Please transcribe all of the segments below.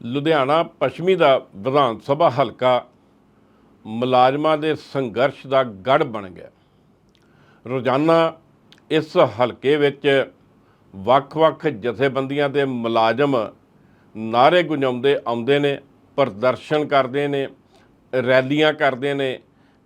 ਲੁਧਿਆਣਾ ਪੱਛਮੀ ਦਾ ਵਿਧਾਨ ਸਭਾ ਹਲਕਾ ਮੁਲਾਜ਼ਮਾਂ ਦੇ ਸੰਘਰਸ਼ ਦਾ ਗੜ ਬਣ ਗਿਆ। ਰੋਜ਼ਾਨਾ ਇਸ ਹਲਕੇ ਵਿੱਚ ਵੱਖ-ਵੱਖ ਜਥੇਬੰਦੀਆਂ ਦੇ ਮੁਲਾਜ਼ਮ ਨਾਰੇ ਗੁੰਜਾਉਂਦੇ ਆਉਂਦੇ ਨੇ, ਪ੍ਰਦਰਸ਼ਨ ਕਰਦੇ ਨੇ, ਰੈਲੀਆਂ ਕਰਦੇ ਨੇ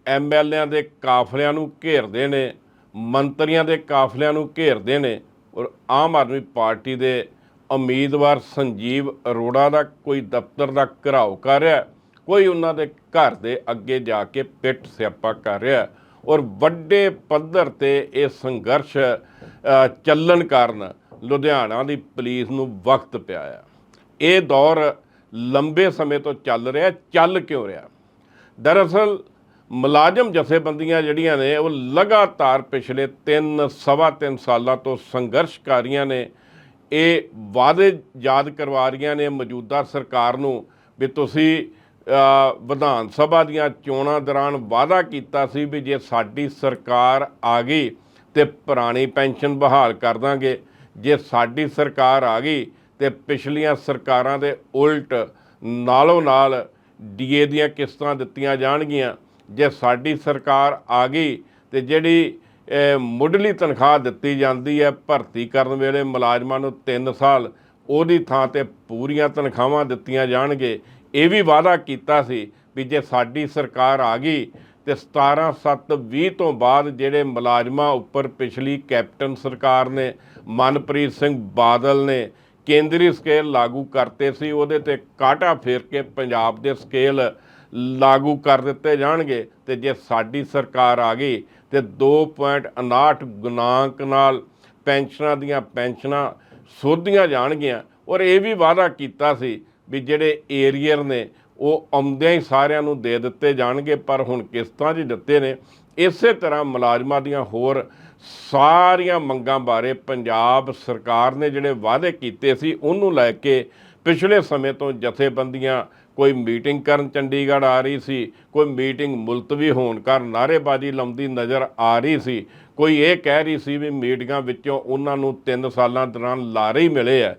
ਐਮਐਲਏਆਂ ਦੇ ਕਾਫਲਿਆਂ ਨੂੰ ਘੇਰਦੇ ਨੇ, ਮੰਤਰੀਆਂ ਦੇ ਕਾਫਲਿਆਂ ਨੂੰ ਘੇਰਦੇ ਨੇ ਔਰ ਆਮ ਆਦਮੀ ਪਾਰਟੀ ਦੇ ਉਮੀਦਵਾਰ ਸੰਜੀਵ ਅਰੋੜਾ ਦਾ ਕੋਈ ਦਫ਼ਤਰ ਦਾ ਘਰਾਓ ਕਰ ਰਿਹਾ ਕੋਈ ਉਹਨਾਂ ਦੇ ਘਰ ਦੇ ਅੱਗੇ ਜਾ ਕੇ ਪਿੱਟ ਸਿਆਪਾ ਕਰ ਰਿਹਾ ਔਰ ਵੱਡੇ ਪੱਧਰ ਤੇ ਇਹ ਸੰਘਰਸ਼ ਚੱਲਣ ਕਾਰਨ ਲੁਧਿਆਣਾ ਦੀ ਪੁਲਿਸ ਨੂੰ ਵਕਤ ਪਿਆ ਆ। ਇਹ ਦੌਰ ਲੰਬੇ ਸਮੇਂ ਤੋਂ ਚੱਲ ਰਿਹਾ, ਚੱਲ ਕਿਉਂ ਰਿਹਾ? ਦਰਅਸਲ ਮੁਲਾਜ਼ਮ ਜਥੇਬੰਦੀਆਂ ਜਿਹੜੀਆਂ ਨੇ, ਉਹ ਲਗਾਤਾਰ ਪਿਛਲੇ 3 ਸਵਾ 3 ਸਾਲਾਂ ਤੋਂ ਸੰਘਰਸ਼ ਕਰ ਰਹੀਆਂ ਨੇ ਇਹ ਵਾਅਦੇ ਯਾਦ ਕਰਵਾ ਰਹੀਆਂ ਨੇ ਮੌਜੂਦਾ ਸਰਕਾਰ ਨੂੰ ਵੀ ਤੁਸੀਂ ਵਿਧਾਨ ਸਭਾ ਦੀਆਂ ਚੋਣਾਂ ਦੌਰਾਨ ਵਾਅਦਾ ਕੀਤਾ ਸੀ ਵੀ ਜੇ ਸਾਡੀ ਸਰਕਾਰ ਆ ਗਈ ਤੇ ਪੁਰਾਣੀ ਪੈਨਸ਼ਨ ਬਹਾਲ ਕਰ ਦਾਂਗੇ। ਜੇ ਸਾਡੀ ਸਰਕਾਰ ਆ ਗਈ ਤੇ ਪਿਛਲੀਆਂ ਸਰਕਾਰਾਂ ਦੇ ਉਲਟ ਨਾਲੋਂ ਨਾਲ ਡੀਏ ਦੀਆਂ ਕਿਸ਼ਤਾਂ ਦਿੱਤੀਆਂ ਜਾਣਗੀਆਂ। ਜੇ ਸਾਡੀ ਸਰਕਾਰ ਆ ਗਈ ਤੇ ਜਿਹੜੀ ਮੁੱਢਲੀ ਤਨਖਾਹ ਦਿੱਤੀ ਜਾਂਦੀ ਹੈ ਭਰਤੀ ਕਰਨ ਵੇਲੇ ਮੁਲਾਜ਼ਮਾਂ ਨੂੰ 3 ਸਾਲ, ਉਹਦੀ ਥਾਂ ਤੇ ਪੂਰੀਆਂ ਤਨਖਾਹਾਂ ਦਿੱਤੀਆਂ ਜਾਣਗੇ। ਇਹ ਵੀ ਵਾਅਦਾ ਕੀਤਾ ਸੀ ਵੀ ਜੇ ਸਾਡੀ ਸਰਕਾਰ ਆ ਗਈ ਤੇ 17 7 20 ਤੋਂ ਬਾਅਦ ਜਿਹੜੇ ਮੁਲਾਜ਼ਮਾਂ ਉੱਪਰ ਪਿਛਲੀ ਕੈਪਟਨ ਸਰਕਾਰ ਨੇ ਮਨਪ੍ਰੀਤ ਸਿੰਘ ਬਾਦਲ ਨੇ ਕੇਂਦਰੀ ਸਕੇਲ ਲਾਗੂ ਕਰਤੇ ਸੀ, ਉਹਦੇ ਤੇ ਕਾਟਾ ਫੇਰ ਕੇ ਪੰਜਾਬ ਦੇ ਸਕੇਲ ਲਾਗੂ ਕਰ ਦਿੱਤੇ ਜਾਣਗੇ ਤੇ ਜੇ ਸਾਡੀ ਸਰਕਾਰ ਆ ਗਈ ਤੇ 2.59 ਗੁਣਾਂਕ ਨਾਲ ਪੈਨਸ਼ਨਾਂ ਦੀਆਂ ਪੈਨਸ਼ਨਾਂ ਸੋਧੀਆਂ ਜਾਣਗੀਆਂ। ਔਰ ਇਹ ਵੀ ਵਾਅਦਾ ਕੀਤਾ ਸੀ ਵੀ ਜਿਹੜੇ ਏਰੀਅਰ ਨੇ, ਉਹ ਆਉਂਦਿਆਂ ਹੀ ਸਾਰਿਆਂ ਨੂੰ ਦੇ ਦਿੱਤੇ ਜਾਣਗੇ, ਪਰ ਹੁਣ ਕਿਸ਼ਤਾਂ 'ਚ ਦਿੱਤੇ ਨੇ। ਇਸੇ ਤਰ੍ਹਾਂ ਮੁਲਾਜ਼ਮਾਂ ਦੀਆਂ ਹੋਰ ਸਾਰੀਆਂ ਮੰਗਾਂ ਬਾਰੇ ਪੰਜਾਬ ਸਰਕਾਰ ਨੇ ਜਿਹੜੇ ਵਾਅਦੇ ਕੀਤੇ ਸੀ, ਉਹਨੂੰ ਲੈ ਕੇ ਪਿਛਲੇ ਸਮੇਂ ਤੋਂ ਜਥੇਬੰਦੀਆਂ ਕੋਈ ਮੀਟਿੰਗ ਕਰਨ ਚੰਡੀਗੜ੍ਹ ਆ ਰਹੀ ਸੀ, ਕੋਈ ਮੀਟਿੰਗ ਮੁਲਤਵੀ ਹੋਣ ਕਾਰਨ ਨਾਅਰੇਬਾਜ਼ੀ ਲਾਉਂਦੀ ਨਜ਼ਰ ਆ ਰਹੀ ਸੀ। ਕੋਈ ਇਹ ਕਹਿ ਰਹੀ ਸੀ ਵੀ ਮੀਟਿੰਗਾਂ ਵਿੱਚੋਂ ਉਹਨਾਂ ਨੂੰ 3 ਸਾਲਾਂ ਦੌਰਾਨ ਲਾਰੇ ਹੀ ਮਿਲੇ ਆ।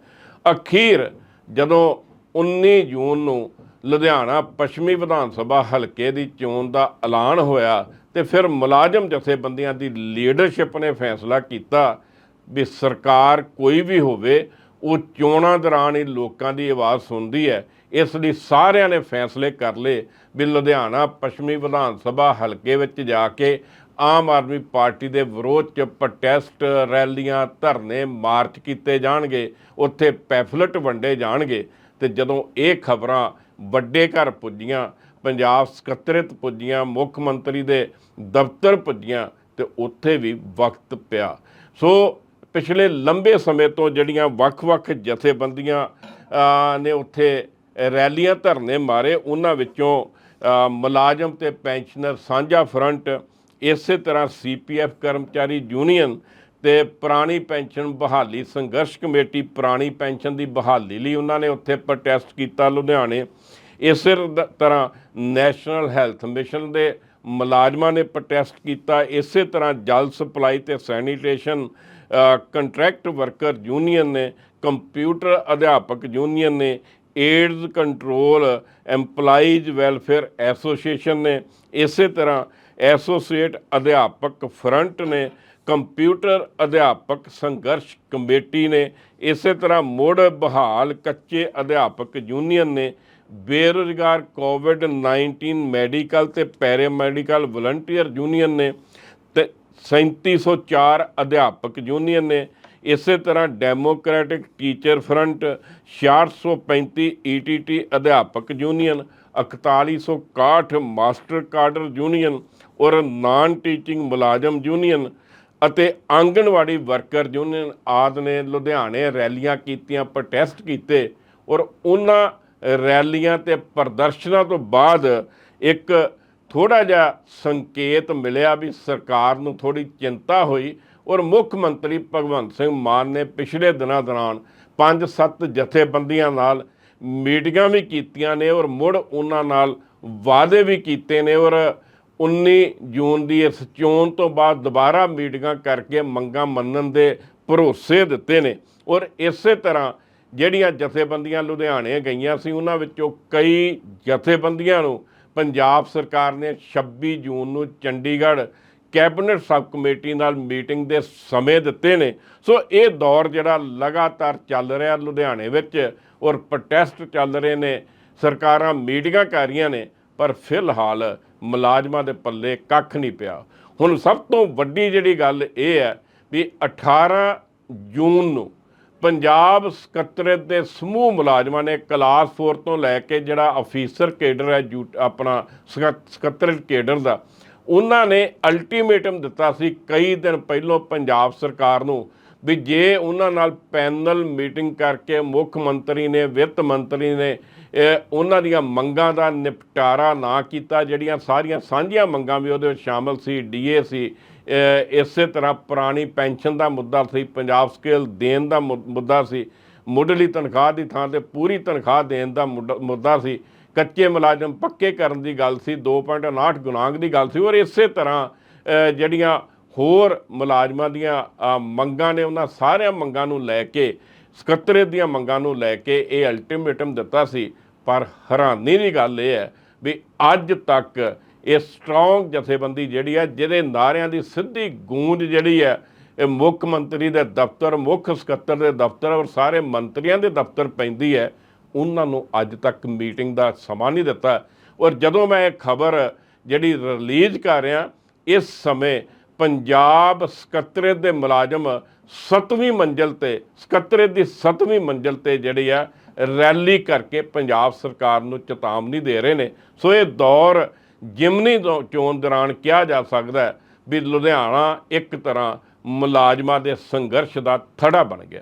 ਅਖੀਰ ਜਦੋਂ 19 ਜੂਨ ਨੂੰ ਲੁਧਿਆਣਾ ਪੱਛਮੀ ਵਿਧਾਨ ਸਭਾ ਹਲਕੇ ਦੀ ਚੋਣ ਦਾ ਐਲਾਨ ਹੋਇਆ ਤੇ ਫਿਰ ਮੁਲਾਜ਼ਮ ਜਥੇਬੰਦੀਆਂ ਦੀ ਲੀਡਰਸ਼ਿਪ ਨੇ ਫੈਸਲਾ ਕੀਤਾ ਵੀ ਸਰਕਾਰ ਕੋਈ ਵੀ ਹੋਵੇ, ਉਹ ਚੋਣਾਂ ਦੌਰਾਨ ਹੀ ਲੋਕਾਂ ਦੀ ਆਵਾਜ਼ ਸੁਣਦੀ ਹੈ। ਇਸ ਲਈ ਸਾਰਿਆਂ ਨੇ ਫੈਸਲੇ ਕਰ ਲਏ ਵੀ ਲੁਧਿਆਣਾ ਪੱਛਮੀ ਵਿਧਾਨ ਸਭਾ ਹਲਕੇ ਵਿੱਚ ਜਾ ਕੇ ਆਮ ਆਦਮੀ ਪਾਰਟੀ ਦੇ ਵਿਰੋਧ ਚ ਪ੍ਰੋਟੈਸਟ ਰੈਲੀਆਂ ਧਰਨੇ ਮਾਰਚ ਕੀਤੇ ਜਾਣਗੇ, ਉੱਥੇ ਪੈਫਲਟ ਵੰਡੇ ਜਾਣਗੇ ਤੇ ਜਦੋਂ ਇਹ ਖਬਰਾਂ ਵੱਡੇ ਘਰ ਪੁੱਜੀਆਂ, ਪੰਜਾਬ ਸਕੱਤਰਤ ਪੁੱਜੀਆਂ, ਮੁੱਖ ਮੰਤਰੀ ਦੇ ਦਫ਼ਤਰ ਪੁੱਜੀਆਂ ਤੇ ਉੱਥੇ ਵੀ ਵਕਤ ਪਿਆ। ਸੋ ਪਿਛਲੇ ਲੰਬੇ ਸਮੇਂ ਤੋਂ ਜਿਹੜੀਆਂ ਵੱਖ-ਵੱਖ ਜਥੇਬੰਦੀਆਂ ਨੇ ਉੱਥੇ ਰੈਲੀਆਂ ਧਰਨੇ ਮਾਰੇ। ਉਹਨਾਂ ਵਿੱਚੋਂ ਮੁਲਾਜ਼ਮ ਤੇ ਪੈਨਸ਼ਨਰ ਸਾਂਝਾ ਫਰੰਟ, ਇਸੇ ਤਰ੍ਹਾਂ ਸੀਪੀਐਫ ਕਰਮਚਾਰੀ ਯੂਨੀਅਨ ਤੇ ਪੁਰਾਣੀ ਪੈਨਸ਼ਨ ਬਹਾਲੀ ਸੰਘਰਸ਼ ਕਮੇਟੀ, ਪੁਰਾਣੀ ਪੈਨਸ਼ਨ ਦੀ ਬਹਾਲੀ ਲਈ ਉਹਨਾਂ ਨੇ ਉੱਥੇ ਪ੍ਰੋਟੈਸਟ ਕੀਤਾ ਲੁਧਿਆਣੇ। ਇਸੇ ਤਰ੍ਹਾਂ ਨੈਸ਼ਨਲ ਹੈਲਥ ਮਿਸ਼ਨ ਦੇ ਮੁਲਾਜ਼ਮਾਂ ਨੇ ਪ੍ਰੋਟੈਸਟ ਕੀਤਾ। ਇਸੇ ਤਰ੍ਹਾਂ ਜਲ ਸਪਲਾਈ ਤੇ ਸੈਨੀਟੇਸ਼ਨ ਕੰਟਰੈਕਟ ਵਰਕਰ ਯੂਨੀਅਨ ਨੇ, ਕੰਪਿਊਟਰ ਅਧਿਆਪਕ ਯੂਨੀਅਨ ਨੇ AIDS control EMPLOYEES welfare association ਨੇ ਇਸੇ ਤਰ੍ਹਾਂ ਐਸੋਸੀਏਟ ਅਧਿਆਪਕ ਫਰੰਟ ਨੇ, ਕੰਪਿਊਟਰ ਅਧਿਆਪਕ ਸੰਘਰਸ਼ ਕਮੇਟੀ ਨੇ, ਇਸੇ ਤਰ੍ਹਾਂ ਮੁੜ ਬਹਾਲ ਕੱਚੇ ਅਧਿਆਪਕ ਯੂਨੀਅਨ ਨੇ, ਬੇਰੁਜ਼ਗਾਰ ਕੋਵਿਡ 19 ਮੈਡੀਕਲ ਤੇ ਪੈਰਾਮੈਡੀਕਲ ਵਲੰਟੀਅਰ ਯੂਨੀਅਨ ਨੇ ਤੇ 3704 ਅਧਿਆਪਕ ਯੂਨੀਅਨ ਨੇ ਇਸੇ ਤਰ੍ਹਾਂ ਡੈਮੋਕ੍ਰੈਟਿਕ ਟੀਚਰ ਫਰੰਟ 6635 ਈਟੀਟੀ ਅਧਿਆਪਕ ਯੂਨੀਅਨ 4161 ਮਾਸਟਰ ਕਾਡਰ ਯੂਨੀਅਨ ਔਰ ਨਾਨ ਟੀਚਿੰਗ ਮੁਲਾਜ਼ਮ ਯੂਨੀਅਨ ਅਤੇ ਆਂਗਣਵਾੜੀ ਵਰਕਰ ਯੂਨੀਅਨ ਆਦਿ ਨੇ ਲੁਧਿਆਣੇ ਰੈਲੀਆਂ ਕੀਤੀਆਂ ਪ੍ਰੋਟੈਸਟ ਕੀਤੇ ਔਰ ਉਹਨਾਂ ਰੈਲੀਆਂ ਤੇ ਪ੍ਰਦਰਸ਼ਨਾਂ ਤੋਂ ਬਾਅਦ ਇੱਕ ਥੋੜਾ ਜਿਹਾ ਸੰਕੇਤ ਮਿਲਿਆ ਵੀ ਸਰਕਾਰ ਨੂੰ ਥੋੜੀ ਚਿੰਤਾ ਹੋਈ ਔਰ ਮੁੱਖ ਮੰਤਰੀ ਭਗਵੰਤ ਸਿੰਘ ਮਾਨ ਨੇ ਪਿਛਲੇ ਦਿਨਾਂ ਦੌਰਾਨ ਪੰਜ ਸੱਤ ਜਥੇਬੰਦੀਆਂ ਨਾਲ ਮੀਟਿੰਗਾਂ ਵੀ ਕੀਤੀਆਂ ਨੇ ਔਰ ਮੁੜ ਉਹਨਾਂ ਨਾਲ ਵਾਅਦੇ ਵੀ ਕੀਤੇ ਨੇ ਔਰ 19 ਜੂਨ ਦੀ ਇਸ ਚੋਣ ਤੋਂ ਬਾਅਦ ਦੁਬਾਰਾ ਮੀਟਿੰਗਾਂ ਕਰਕੇ ਮੰਗਾਂ ਮੰਨਣ ਦੇ ਭਰੋਸੇ ਦਿੱਤੇ ਨੇ ਔਰ ਇਸੇ ਤਰ੍ਹਾਂ ਜਿਹੜੀਆਂ ਜਥੇਬੰਦੀਆਂ ਲੁਧਿਆਣੇ ਗਈਆਂ ਸੀ, ਉਹਨਾਂ ਵਿੱਚੋਂ ਕਈ ਜਥੇਬੰਦੀਆਂ ਨੂੰ ਪੰਜਾਬ ਸਰਕਾਰ ਨੇ 26 ਜੂਨ ਨੂੰ ਚੰਡੀਗੜ੍ਹ ਕੈਬਨਿਟ ਸਬ ਕਮੇਟੀ ਨਾਲ ਮੀਟਿੰਗ ਦੇ ਸਮੇਂ ਦਿੱਤੇ ਨੇ। ਸੋ ਇਹ ਦੌਰ ਜਿਹੜਾ ਲਗਾਤਾਰ ਚੱਲ ਰਿਹਾ ਲੁਧਿਆਣੇ ਵਿੱਚ ਔਰ ਪ੍ਰੋਟੈਸਟ ਚੱਲ ਰਹੇ ਨੇ। ਸਰਕਾਰਾਂ ਮੀਟਿੰਗਾਂ ਕਰ ਰਹੀਆਂ ਨੇ, ਪਰ ਫਿਲਹਾਲ ਮੁਲਾਜ਼ਮਾਂ ਦੇ ਪੱਲੇ ਕੱਖ ਨਹੀਂ ਪਿਆ। ਹੁਣ ਸਭ ਤੋਂ ਵੱਡੀ ਜਿਹੜੀ ਗੱਲ ਇਹ ਹੈ ਵੀ 18 ਜੂਨ ਨੂੰ ਪੰਜਾਬ ਸਕੱਤਰੇਤ ਦੇ ਸਮੂਹ ਮੁਲਾਜ਼ਮਾਂ ਨੇ ਕਲਾਸ 4 ਤੋਂ ਲੈ ਕੇ ਜਿਹੜਾ ਅਫੀਸਰ ਕੇਡਰ ਹੈ, ਜੂ ਆਪਣਾ ਸਕੱਤ- ਸਕੱਤਰੇਤ ਕੇਡਰ ਦਾ ਉਹਨਾਂ ਨੇ ਅਲਟੀਮੇਟਮ ਦਿੱਤਾ ਸੀ ਕਈ ਦਿਨ ਪਹਿਲਾਂ ਪੰਜਾਬ ਸਰਕਾਰ ਨੂੰ ਵੀ ਜੇ ਉਹਨਾਂ ਨਾਲ ਪੈਨਲ ਮੀਟਿੰਗ ਕਰਕੇ ਮੁੱਖ ਮੰਤਰੀ ਨੇ, ਵਿੱਤ ਮੰਤਰੀ ਨੇ ਉਹਨਾਂ ਦੀਆਂ ਮੰਗਾਂ ਦਾ ਨਿਪਟਾਰਾ ਨਾ ਕੀਤਾ, ਜਿਹੜੀਆਂ ਸਾਰੀਆਂ ਸਾਂਝੀਆਂ ਮੰਗਾਂ ਵੀ ਉਹਦੇ ਵਿੱਚ ਸ਼ਾਮਲ ਸੀ, ਡੀਏ ਸੀ ਇਸੇ ਤਰ੍ਹਾਂ ਪੁਰਾਣੀ ਪੈਨਸ਼ਨ ਦਾ ਮੁੱਦਾ ਸੀ, ਪੰਜਾਬ ਸਕੇਲ ਦੇਣ ਦਾ ਮੁ- ਮੁੱਦਾ ਸੀ, ਮੁੱਢਲੀ ਤਨਖਾਹ ਦੀ ਥਾਂ ਤੇ ਪੂਰੀ ਤਨਖਾਹ ਦੇਣ ਦਾ ਮੁੱਦਾ- ਮੁੱਦਾ ਸੀ ਕੱਚੇ ਮੁਲਾਜ਼ਮ ਪੱਕੇ ਕਰਨ ਦੀ ਗੱਲ ਸੀ 2.59 ਗੁਣਾਂਕ ਦੀ ਗੱਲ ਸੀ ਔਰ ਇਸੇ ਤਰ੍ਹਾਂ ਜਿਹੜੀਆਂ ਹੋਰ ਮੁਲਾਜ਼ਮਾਂ ਦੀਆਂ ਮੰਗਾਂ ਨੇ ਉਹਨਾਂ ਸਾਰਿਆਂ ਮੰਗਾਂ ਨੂੰ ਲੈ ਕੇ ਸਕੱਤਰੇਤ ਦੀਆਂ ਮੰਗਾਂ ਨੂੰ ਲੈ ਕੇ ਇਹ ਅਲਟੀਮੇਟਮ ਦਿੱਤਾ ਸੀ। ਪਰ ਹੈਰਾਨੀ ਦੀ ਗੱਲ ਇਹ ਹੈ ਵੀ ਅੱਜ ਤੱਕ ਇਹ ਸਟਰੋਂਗ ਜਥੇਬੰਦੀ ਜਿਹੜੀ ਹੈ, ਜਿਹਦੇ ਨਾਰਿਆਂ ਦੀ ਸਿੱਧੀ ਗੂੰਜ ਜਿਹੜੀ ਹੈ, ਇਹ ਮੁੱਖ ਮੰਤਰੀ ਦੇ ਦਫ਼ਤਰ, ਮੁੱਖ ਸਕੱਤਰ ਦੇ ਦਫ਼ਤਰ ਔਰ ਸਾਰੇ ਮੰਤਰੀਆਂ ਦੇ ਦਫ਼ਤਰ ਪੈਂਦੀ ਹੈ ਉਹਨਾਂ ਨੂੰ ਅੱਜ ਤੱਕ ਮੀਟਿੰਗ ਦਾ ਸਮਾਂ ਨਹੀਂ ਦਿੱਤਾ। ਔਰ ਜਦੋਂ ਮੈਂ ਇਹ ਖਬਰ ਜਿਹੜੀ ਰਿਲੀਜ਼ ਕਰ ਰਿਹਾ, ਇਸ ਸਮੇਂ ਪੰਜਾਬ ਸਕੱਤਰੇਤ ਦੇ ਮੁਲਾਜ਼ਮ 7ਵੀਂ ਮੰਜ਼ਲ ਤੇ ਸਕੱਤਰੇਤ ਦੀ 7ਵੀਂ ਮੰਜ਼ਲ ਤੇ ਜਿਹੜੀ ਆ, ਰੈਲੀ ਕਰਕੇ ਪੰਜਾਬ ਸਰਕਾਰ ਨੂੰ ਚੇਤਾਵਨੀ ਦੇ ਰਹੇ ਨੇ। ਸੋ ਇਹ ਦੌਰ ਜਿਮਨੀ ਦੌ- ਚੋਣ ਦੌਰਾਨ ਕਿਹਾ ਜਾ ਸਕਦਾ ਵੀ ਲੁਧਿਆਣਾ ਇੱਕ ਤਰ੍ਹਾਂ ਮੁਲਾਜ਼ਮਾਂ ਦੇ ਸੰਘਰਸ਼ ਦਾ ਥੜਾ ਬਣ ਗਿਆ।